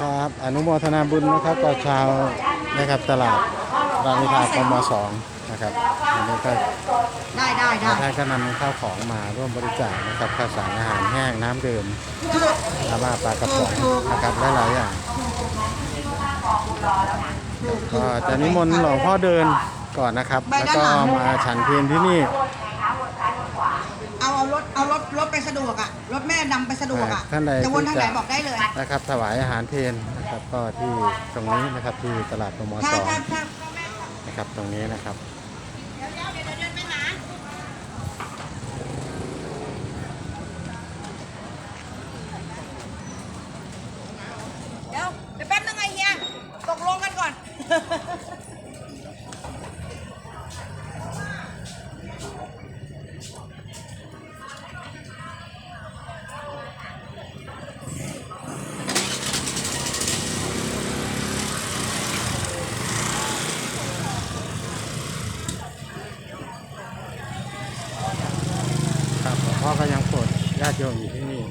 ครับอนุโมทนาบุญนะครับกับชาวนะครับตลาดรามอินทรากมสองนะครับอันนี้ก็ได้ได้ได้ท่านก็นำข้าวของมาร่วมบริจาคนะครับข้าวสารอาหารแห้งน้ำดื่มอาม่าปลากระป๋องนะครับหลายๆอย่างก็จะนิมนต์หลวงพ่อเดินก่อนนะครับ แล้วก็มาฉันเพลที่นี่ เอาเอารถเอารถรถไปสะด วกอะรถแม่นำไปสะดวกอะท่านใดจะวนทางไหนที่จะ บอกได้เลย นะครับถวายอาหารเพลนะครับก็ที่ตรงนี้นะครับที่ตลาดกมถ้าสองถ้าถ้านะครับตรงนี้นะครับ เพ่อก็ยังโปรดญาติโยมอยู่ที่นี่